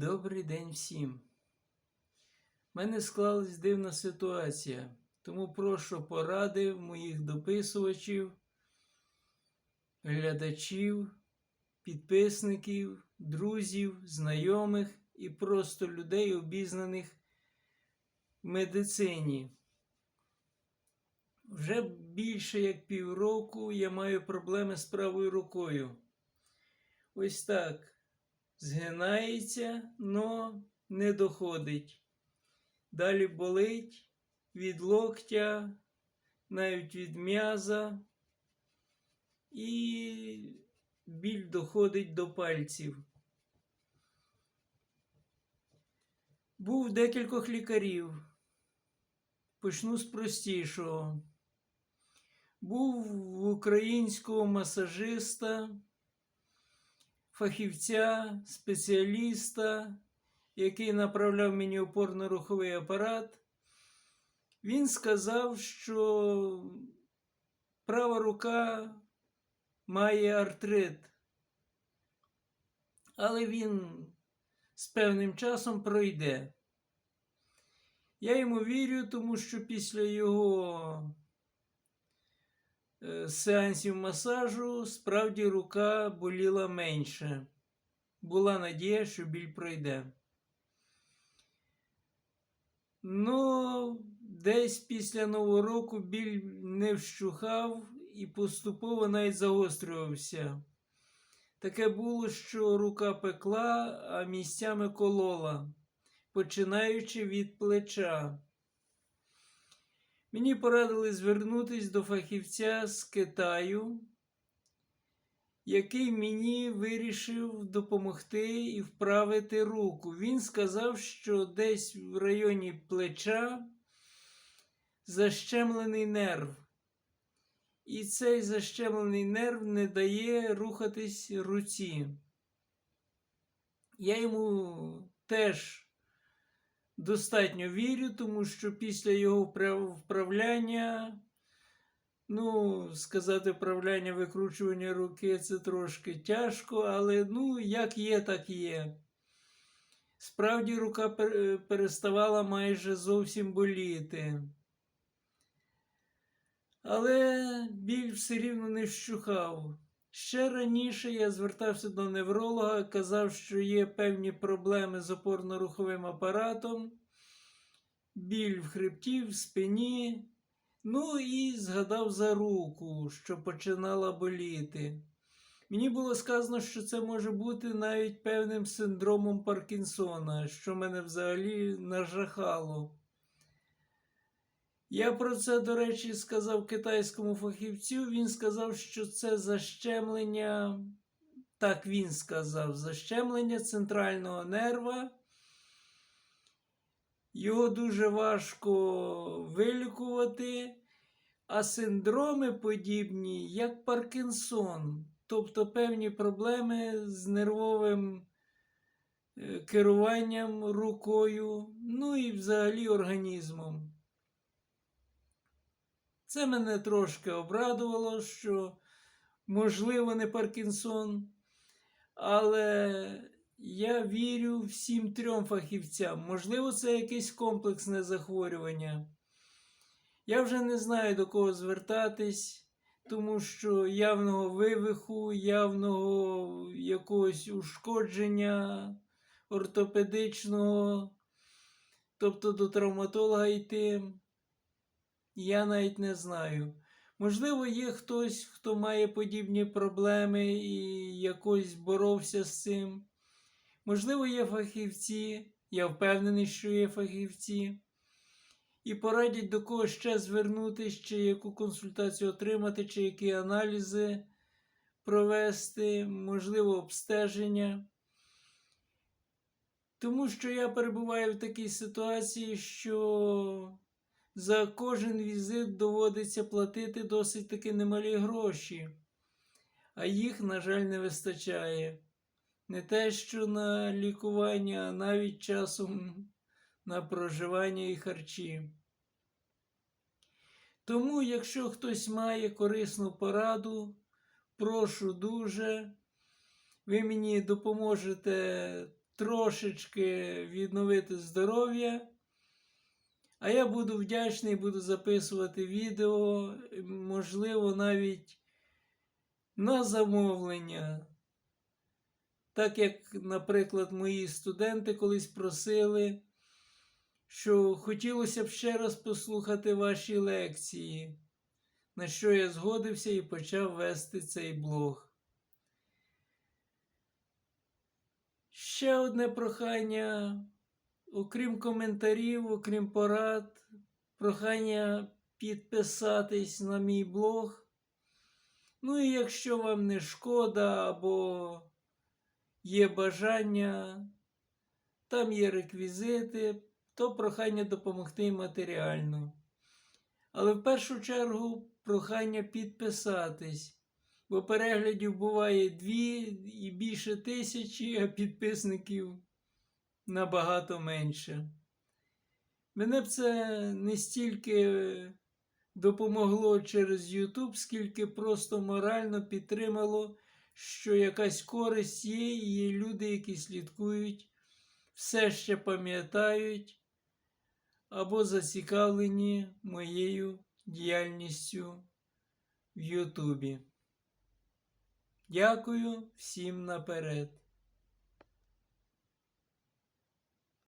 Добрий день всім. У мене склалась дивна ситуація, тому прошу поради моїх дописувачів, глядачів, підписників, друзів, знайомих і просто людей, обізнаних в медицині. Вже більше як півроку я маю проблеми з правою рукою. Ось так згинається, но не доходить. Далі болить від локтя, навіть від м'яза, і біль доходить до пальців. Був декількох лікарів. Почну з простішого. Був в українського масажиста фахівця, спеціаліста, який направляв мені опорно-руховий апарат, він сказав, що права рука має артрит, але він з певним часом пройде. Я йому вірю, тому що після його сеансів масажу справді рука боліла менше. Була надія, що біль пройде. Ну, десь після Нового року біль не вщухав і поступово навіть загострювався. Таке було, що рука пекла, а місцями колола, починаючи від плеча. Мені порадили звернутися до фахівця з Китаю, який мені вирішив допомогти і вправити руку. Він сказав, що десь в районі плеча защемлений нерв. І цей защемлений нерв не дає рухатись руці. Я йому теж достатньо вірю, тому що після його вправляння, ну, сказати вправляння викручування руки це трошки тяжко, але ну, як є, так є. Справді рука переставала майже зовсім боліти. Але біль все рівно не вщухав. Ще раніше я звертався до невролога, казав, що є певні проблеми з опорно-руховим апаратом, біль в хребті, в спині. Ну і згадав за руку, що починала боліти. Мені було сказано, що це може бути навіть певним синдромом Паркінсона, що мене взагалі нажахало. Я про це, до речі, сказав китайському фахівцю. Він сказав, що це защемлення, так він сказав, защемлення центрального нерва. Його дуже важко вилікувати, а синдроми подібні, як Паркінсон, тобто певні проблеми з нервовим е, керуванням рукою, ну і взагалі організмом. Це мене трошки обрадувало, що, можливо, не Паркінсон, але я вірю всім трьом фахівцям. Можливо, це якесь комплексне захворювання. Я вже не знаю до кого звертатись, тому що явного вивиху, явного якогось ушкодження ортопедичного, тобто до травматолога йти. Я навіть не знаю. Можливо, є хтось, хто має подібні проблеми і якось боровся з цим. Можливо, є фахівці, я впевнений, що є фахівці. І порадять до кого ще звернутися, чи яку консультацію отримати, чи які аналізи провести, можливо, обстеження. Тому що я перебуваю в такій ситуації, що за кожен візит доводиться платити досить таки немалі гроші, а їх, на жаль, не вистачає. Не те, що на лікування, а навіть часом на проживання і харчі. Тому, якщо хтось має корисну пораду, прошу дуже, ви мені допоможете трошечки відновити здоров'я. А я буду вдячний, буду записувати відео, можливо, навіть на замовлення. Так як, наприклад, мої студенти колись просили, що хотілося б ще раз послухати ваші лекції, на що я згодився і почав вести цей блог. Ще одне прохання, окрім коментарів, окрім порад, прохання підписатись на мій блог. Ну і якщо вам не шкода або є бажання, там є реквізити, то прохання допомогти матеріально. Але в першу чергу прохання підписатись, бо переглядів буває дві і більше тисячі, а підписників набагато менше. Мене б це не стільки допомогло через YouTube, скільки просто морально підтримало, що якась користь є, і є люди, які слідкують, все ще пам'ятають або зацікавлені моєю діяльністю в Ютубі. Дякую всім наперед.